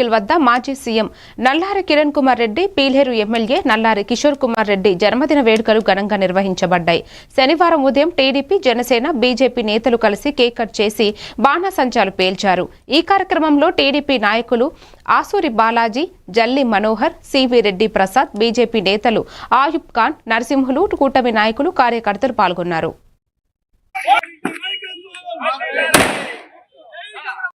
Circle వద్ద మాజీ CM Nallari Kiran Kumar Reddy Pileru MLA Nallari Kishore Kumar Reddy జన్మదిన వేడుకలు ఘనంగా నిర్వహించబడ్డాయి. శనివారం ఉదయం టీడీపీ జనసేన బీజేపీ నేతలు కలిసి కేక్ కట్ చేసి బాణాసంచాలు పేల్చారు. ఈ కార్యక్రమంలో టీడీపీ నాయకులు Asuri Balaji Jalli Manohar C V Reddy Prasad BJP నేతలు ఆయుబ్ ఖాన్ నరసింహులు కూటమి నాయకులు కార్యకర్తలు పాల్గొన్నారు కుమారెడ్డి గారి నాయకత్వం కిరణ్ కుమార్ రెడ్డి నాయకత్వం కిరణ్ కుమార్ రెడ్డి నాయకత్వం జై బాబు జై బాబు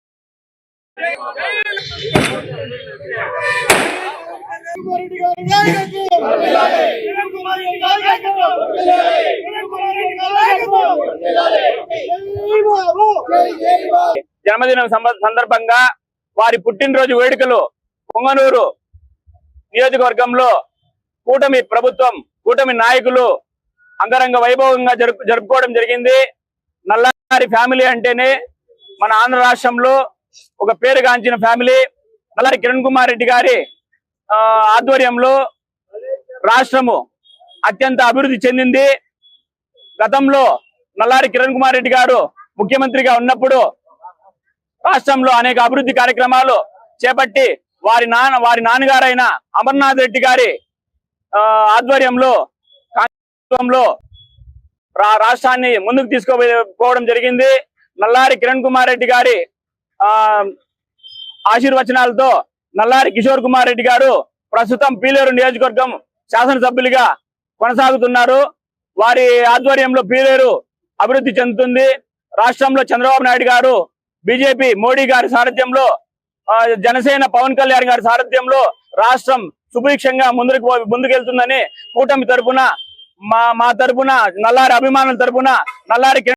జన్మదినం సందర్భంగా వారి పుట్టినరోజు వేడుకలు పొంగనూరు నియోజకవర్గంలో కూటమి ప్రభుత్వం కూటమి నాయకులు అంగరంగ వైభవంగా జరుపు జరుపుకోవడం జరిగింది. నల్లారి ఫ్యామిలీ అంటేనే మన ఆంధ్ర రాష్ట్రంలో ఒక పేరుగాంచిన ఫ్యామిలీ నల్లారి కిరణ్ కుమార్ రెడ్డి గారి ఆధ్వర్యంలో రాష్ట్రము అత్యంత అభివృద్ధి చెందింది. గతంలో నల్లారి కిరణ్ కుమార్ రెడ్డి గారు ముఖ్యమంత్రిగా ఉన్నప్పుడు రాష్ట్రంలో అనేక అభివృద్ధి కార్యక్రమాలు చేపట్టి వారి నాన్న వారి నాన్నగారైన అమర్నాథ్ రెడ్డి గారి ఆధ్వర్యంలో కాంగ్రెస్లో రాష్ట్రాన్ని ముందుకు తీసుకోపోవడం జరిగింది. నల్లారి కిరణ్ కుమార్ రెడ్డి గారి ఆశీర్వచనాలతో నల్లారి కిషోర్ కుమార్ రెడ్డి గారు ప్రస్తుతం పీలేరు నియోజకవర్గం శాసనసభ్యులుగా కొనసాగుతున్నారు. వారి ఆధ్వర్యంలో పీలేరు అభివృద్ధి చెందుతుంది. రాష్ట్రంలో చంద్రబాబు నాయుడు గారు బీజేపీ మోడీ గారి సారథ్యంలో ఆ, జనసేన పవన్ కళ్యాణ్ గారి సారథ్యంలో రాష్ట్రం సుభిక్షంగా ముందుకు ముందుకెళ్తుందని కూటమి తరపున మా మా తరపున నల్లారి అభిమానుల తరపున నల్లారి